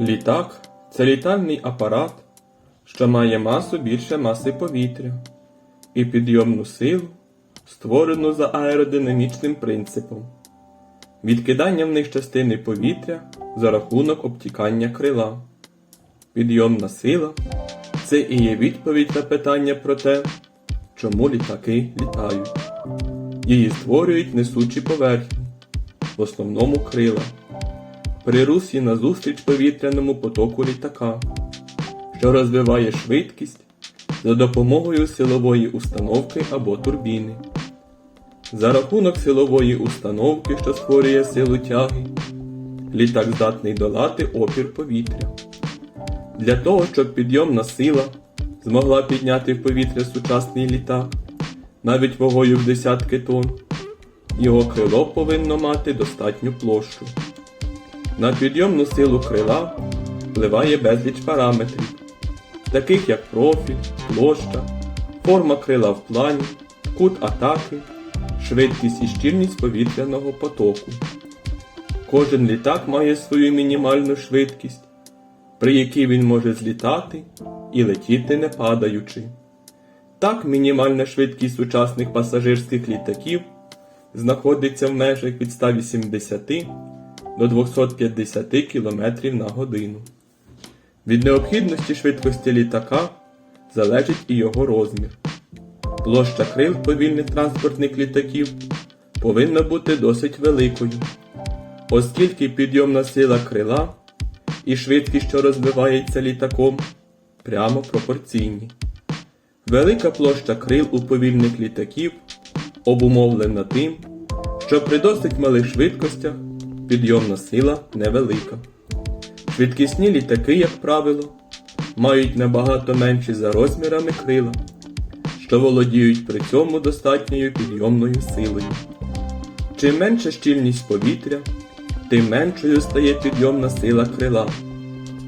Літак це літальний апарат, що має масу більше маси повітря і підйомну силу, створену за аеродинамічним принципом. Відкидання в них частини повітря за рахунок обтікання крила. Підйомна сила це і є відповідь на питання про те, чому літаки літають. Її створюють несучі поверхні, в основному крила. При русі назустріч повітряному потоку літака, що розвиває швидкість за допомогою силової установки або турбіни. За рахунок силової установки, що створює силу тяги, літак здатний долати опір повітря. Для того, щоб підйомна сила змогла підняти в повітря сучасний літак, навіть вагою в десятки тонн, його крило повинно мати достатню площу. На підйомну силу крила впливає безліч параметрів, таких як профіль, площа, форма крила в плані, кут атаки, швидкість і щільність повітряного потоку. Кожен літак має свою мінімальну швидкість, при якій він може злітати і летіти не падаючи. Так, мінімальна швидкість сучасних пасажирських літаків знаходиться в межах від 180 до 250 км на годину. Від необхідності швидкості літака залежить і його розмір. Площа крил повільних транспортних літаків повинна бути досить великою, оскільки підйомна сила крила і швидкість, що розвивається літаком, прямо пропорційні. Велика площа крил у повільних літаків обумовлена тим, що при досить малих швидкостях підйомна сила невелика. Швидкісні літаки, як правило, мають набагато менші за розмірами крила, що володіють при цьому достатньою підйомною силою. Чим менша щільність повітря, тим меншою стає підйомна сила крила.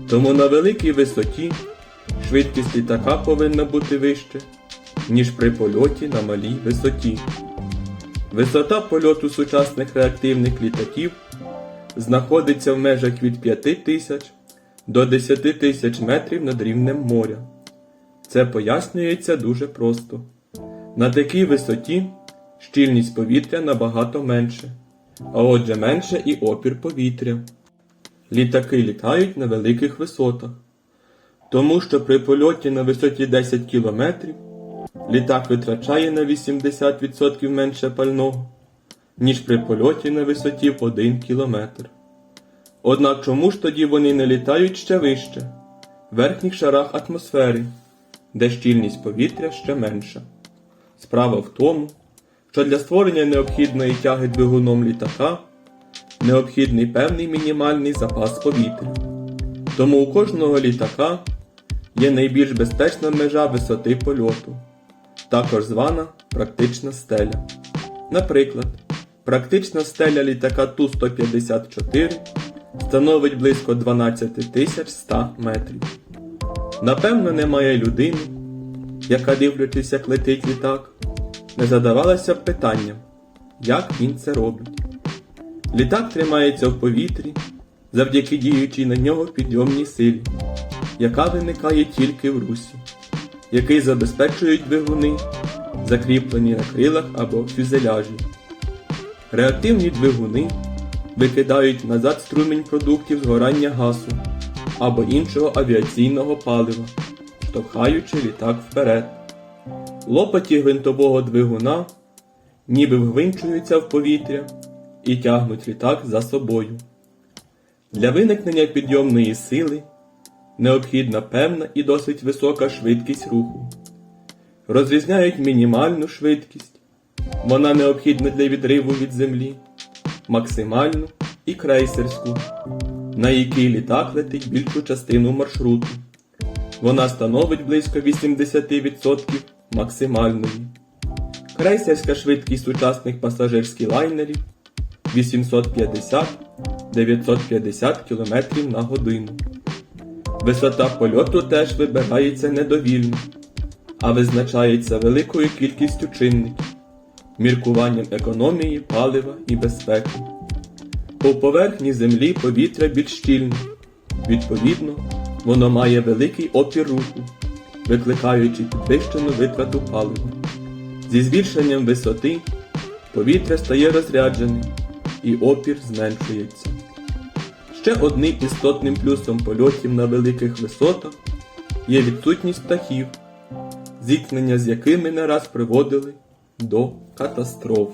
Тому на великій висоті швидкість літака повинна бути вище, ніж при польоті на малій висоті. Висота польоту сучасних реактивних літаків знаходиться в межах від 5 тисяч до 10 тисяч метрів над рівнем моря. Це пояснюється дуже просто. На такій висоті щільність повітря набагато менше, а отже менше і опір повітря. Літаки літають на великих висотах, тому що при польоті на висоті 10 км літак витрачає на 80% менше пального, ніж при польоті на висоті в 1 км. Однак чому ж тоді вони не літають ще вище, в верхніх шарах атмосфери, де щільність повітря ще менша? Справа в тому, що для створення необхідної тяги двигуном літака необхідний певний мінімальний запас повітря. Тому у кожного літака є найбільш безпечна межа висоти польоту, також звана практична стеля. Наприклад, практична стеля літака Ту-154 становить близько 12 100 метрів. Напевно, немає людини, яка, дивлячись, як летить літак, не задавалася б питанням, як він це робить. Літак тримається в повітрі завдяки діючій на нього підйомній силі, яка виникає тільки в русі, який забезпечують двигуни, закріплені на крилах або фюзеляжі. Реактивні двигуни викидають назад струмінь продуктів згорання газу або іншого авіаційного палива, штовхаючи літак вперед. Лопаті гвинтового двигуна ніби вгвинчуються в повітря і тягнуть літак за собою. Для виникнення підйомної сили необхідна певна і досить висока швидкість руху. Розрізняють мінімальну швидкість, вона необхідна для відриву від землі, максимальну і крейсерську, на якій літак летить більшу частину маршруту. Вона становить близько 80% максимальної. Крейсерська швидкість сучасних пасажирських лайнерів 850-950 км на годину. Висота польоту теж вибирається недовільно, а визначається великою кількістю чинників, міркуванням економії, палива і безпеки. По поверхні землі повітря більш щільне, Відповідно, воно має великий опір руху, викликаючи підвищену витрату палива. Зі збільшенням висоти повітря стає розрядженим і опір зменшується. Ще одним істотним плюсом польотів на великих висотах є відсутність птахів, зіткнення з якими не раз приводили до катастроф.